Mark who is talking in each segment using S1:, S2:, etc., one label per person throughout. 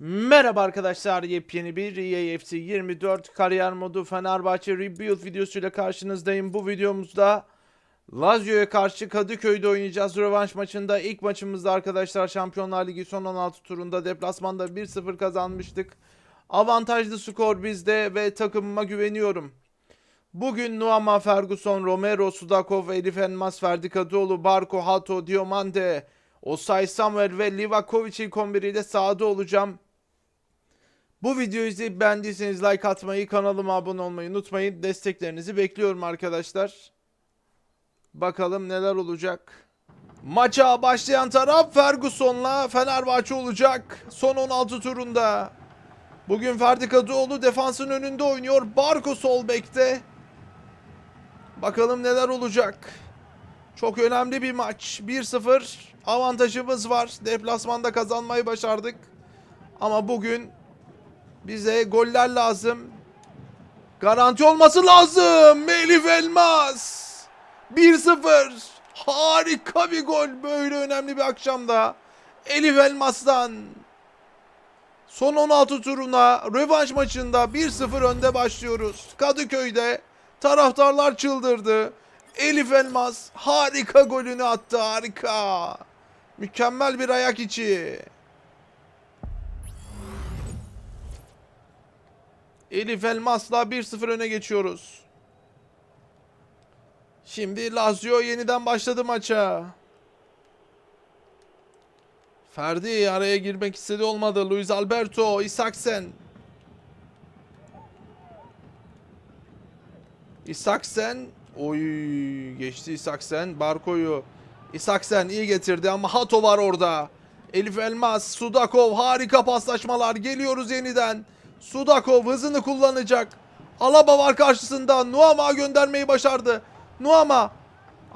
S1: Merhaba arkadaşlar yepyeni bir EAFC 24 kariyer modu Fenerbahçe Rebuild videosuyla karşınızdayım. Bu videomuzda Lazio'ya karşı Kadıköy'de oynayacağız. Rövanş maçında ilk maçımızda arkadaşlar Şampiyonlar Ligi son 16 turunda deplasmanda 1-0 kazanmıştık. Avantajlı skor bizde ve takımıma güveniyorum. Bugün Nuama, Ferguson, Romero, Sudakov, Elif Elmas, Ferdi Kadıoğlu, Barco, Hato, Diomande, Osay Samuel ve Livakovic ilk 11'iyle sahada olacağım. Bu videoyu izleyip beğendiyseniz like atmayı, kanalıma abone olmayı unutmayın. Desteklerinizi bekliyorum arkadaşlar. Bakalım neler olacak. Maça başlayan taraf Ferguson'la Fenerbahçe olacak. Son 16 turunda. Bugün Ferdi Kadıoğlu defansın önünde oynuyor. Barco sol bekte. Bakalım neler olacak. Çok önemli bir maç. 1-0 avantajımız var. Deplasmanda kazanmayı başardık. Ama bugün bize goller lazım. Garanti olması lazım. Elif Elmas. 1-0. Harika bir gol böyle önemli bir akşamda. Elif Elmas'tan. Son 16 turuna rövanş maçında 1-0 önde başlıyoruz. Kadıköy'de taraftarlar çıldırdı. Elif Elmas harika golünü attı harika. Mükemmel bir ayak içi. Elif Elmas'la 1-0 öne geçiyoruz. Şimdi Lazio yeniden başladı maça. Ferdi araya girmek istedi olmadı. Luis Alberto, Isaksen. Isaksen. Oy geçti Isaksen. Barko'yu. Isaksen iyi getirdi ama Hato var orada. Elif Elmas, Sudakov harika paslaşmalar. Geliyoruz yeniden. Sudakov hızını kullanacak. Alaba var karşısında. Nuama göndermeyi başardı. Nuama.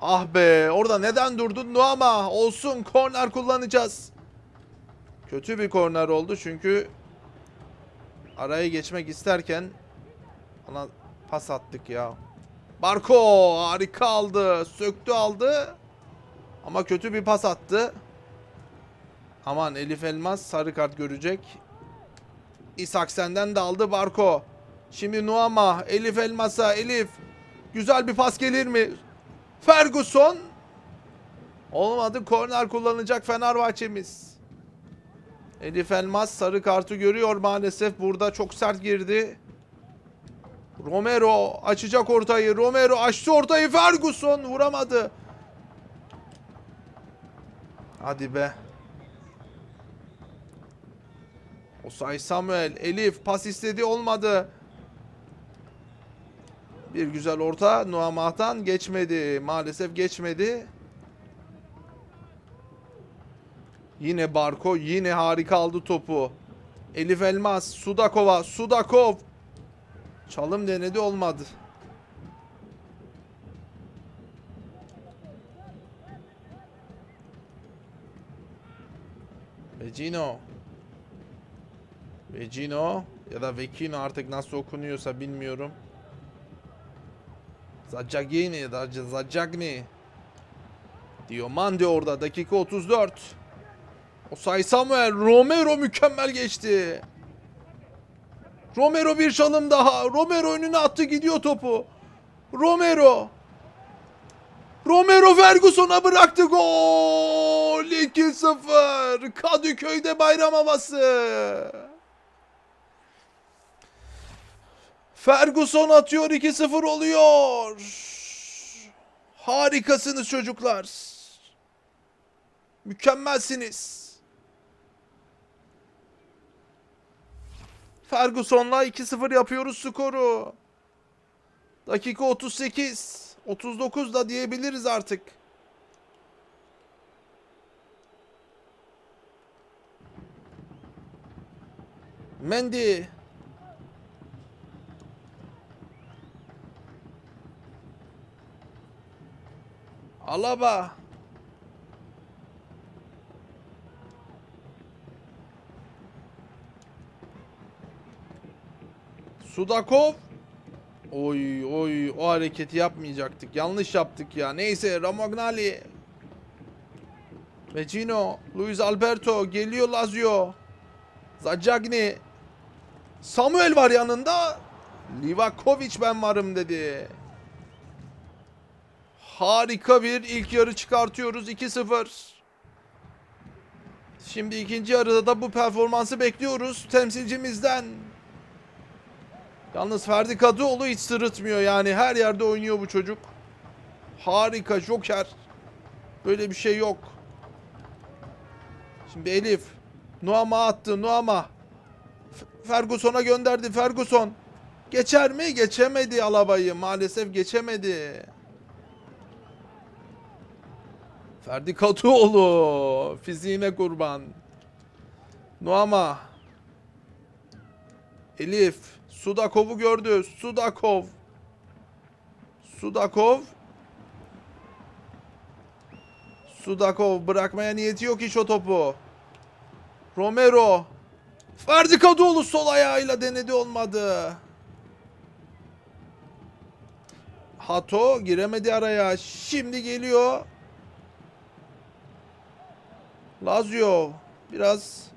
S1: Ah be orada neden durdun Nuama? Olsun korner kullanacağız. Kötü bir korner oldu çünkü araya geçmek isterken ona pas attık ya. Barko harika aldı. Söktü aldı. Ama kötü bir pas attı. Aman Elif Elmas sarı kart görecek. İsaksen'den de aldı Barko. Şimdi Nuama, Elif Elmas'a, Elif. Güzel bir pas gelir mi? Ferguson. Olmadı. Korner kullanacak Fenerbahçe'miz. Elif Elmas sarı kartı görüyor maalesef. Burada çok sert girdi. Romero açacak ortayı. Romero açtı ortayı. Ferguson vuramadı. Hadi be. Osay Samuel, Elif pas istedi olmadı. Bir güzel orta Nuamah'tan geçmedi. Maalesef geçmedi. Yine Barko yine harika aldı topu. Elif Elmas, Sudakova, Sudakov. Çalım denedi olmadı. Vecino. Vecino ya da Vekino artık nasıl okunuyorsa bilmiyorum. Zacagini ya da Zacagni. Diomande orada dakika 34. Osay Samuel Romero mükemmel geçti. Romero bir çalım daha. Romero önüne attı gidiyor topu. Romero. Romero Ferguson'a bıraktı gol. 2-0. Kadıköy'de bayram havası. Ferguson atıyor 2-0 oluyor. Harikasınız çocuklar. Mükemmelsiniz. Ferguson'la 2-0 yapıyoruz skoru. Dakika 38. 39 da diyebiliriz artık. Mendy. Alaba. Sudakov. Oy oy o hareketi yapmayacaktık. Yanlış yaptık ya. Neyse Ramagnali. Vecino. Luis Alberto. Geliyor Lazio. Zacagni. Samuel var yanında. Livakovic ben varım dedi. Harika bir ilk yarı çıkartıyoruz 2-0. Şimdi ikinci yarıda da bu performansı bekliyoruz temsilcimizden. Yalnız Ferdi Kadıoğlu hiç sırıtmıyor yani her yerde oynuyor bu çocuk. Harika Joker. Böyle bir şey yok. Şimdi Elif. Nuama attı Nuama. Ferguson'a gönderdi Ferguson. Geçer mi? Geçemedi Alaba'yı. Maalesef geçemedi. Ferdi Katıoğlu. Fiziğine kurban. Nuama. Elif. Sudakov'u gördü. Sudakov. Sudakov. Sudakov bırakmaya niyeti yok hiç o topu. Romero. Ferdi Kadıoğlu sol ayağıyla denedi olmadı. Hato giremedi araya. Şimdi geliyor. Lazio biraz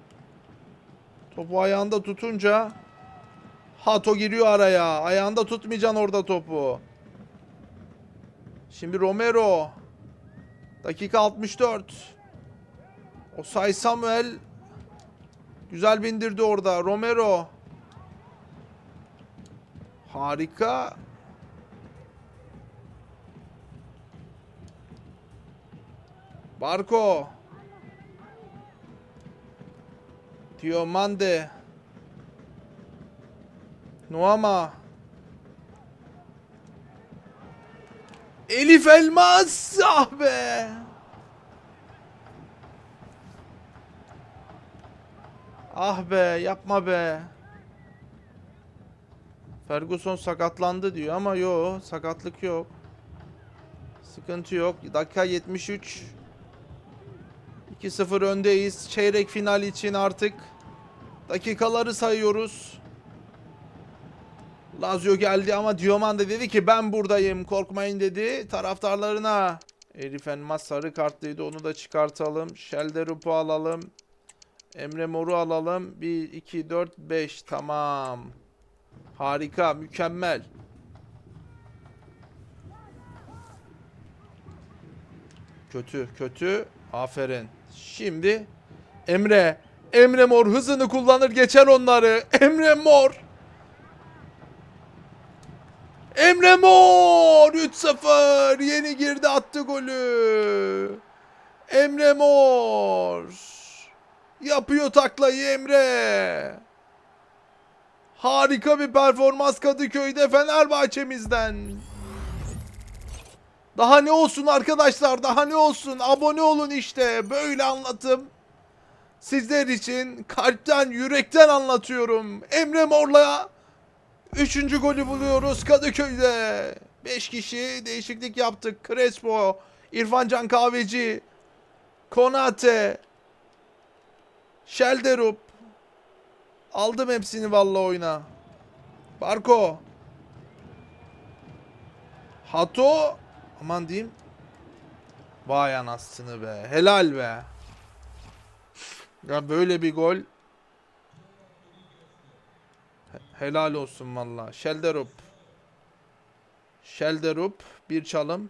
S1: topu ayağında tutunca Hato giriyor araya. Ayağında tutmayacaksın orada topu. Şimdi Romero. Dakika 64. Osay Samuel güzel bindirdi orada. Romero. Harika. Barco. Diomande. Nuama. Elif Elmas. Ah be. Ah be yapma be. Ferguson sakatlandı diyor ama yo sakatlık yok. Sıkıntı yok. Dakika 73. 2-0 öndeyiz. Çeyrek final için artık dakikaları sayıyoruz. Lazio geldi ama Diomande dedi ki ben buradayım korkmayın dedi taraftarlarına. Elif Elmas sarı kartlıydı onu da çıkartalım. Şelderup'u alalım. Emre Mor'u alalım. 1, 2, 4, 5 tamam. Harika mükemmel. Kötü kötü. Aferin. Şimdi Emre. Emre Mor hızını kullanır geçer onları. Emre Mor. Emre Mor 3-0 yeni girdi attı golü. Emre Mor yapıyor taklayı Emre. Harika bir performans Kadıköy'de Fenerbahçe'mizden. Daha ne olsun arkadaşlar daha ne olsun abone olun işte böyle anlatım. Sizler için kalpten yürekten anlatıyorum. Emre Mor'la Üçüncü golü buluyoruz Kadıköy'de. Beş kişi değişiklik yaptık. Crespo, İrfan Can Kahveci, Konate, Şelderup. Aldım hepsini valla oyuna. Barko. Hato. Aman diyeyim. Vay anasını be. Helal be. Ya böyle bir gol. Helal olsun valla. Şelderup. Şelderup. Bir çalım.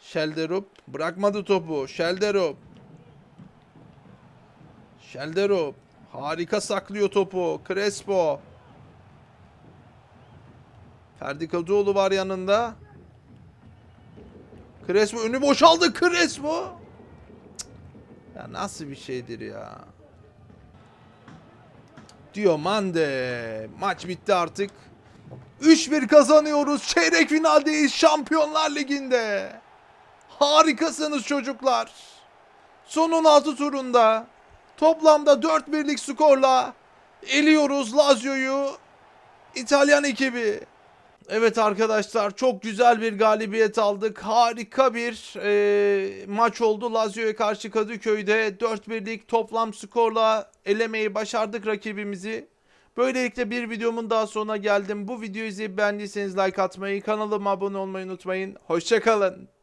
S1: Şelderup. Bırakmadı topu. Şelderup. Şelderup. Harika saklıyor topu. Crespo. Ferdi Kadıoğlu var yanında. Crespo önü boşaldı. Crespo. Ya nasıl bir şeydir ya. Diomande. Maç bitti artık. 3-1 kazanıyoruz. Çeyrek finaldeyiz Şampiyonlar Ligi'nde. Harikasınız çocuklar. Son 16 turunda toplamda 4-1'lik skorla eliyoruz Lazio'yu. İtalyan ekibi. Evet arkadaşlar çok güzel bir galibiyet aldık. Harika bir e, maç oldu Lazio'ya karşı Kadıköy'de 4-1'lik toplam skorla elemeyi başardık rakibimizi. Böylelikle bir videomun daha sonuna geldim. Bu videoyu izleyip beğendiyseniz like atmayı, kanalıma abone olmayı unutmayın. Hoşçakalın.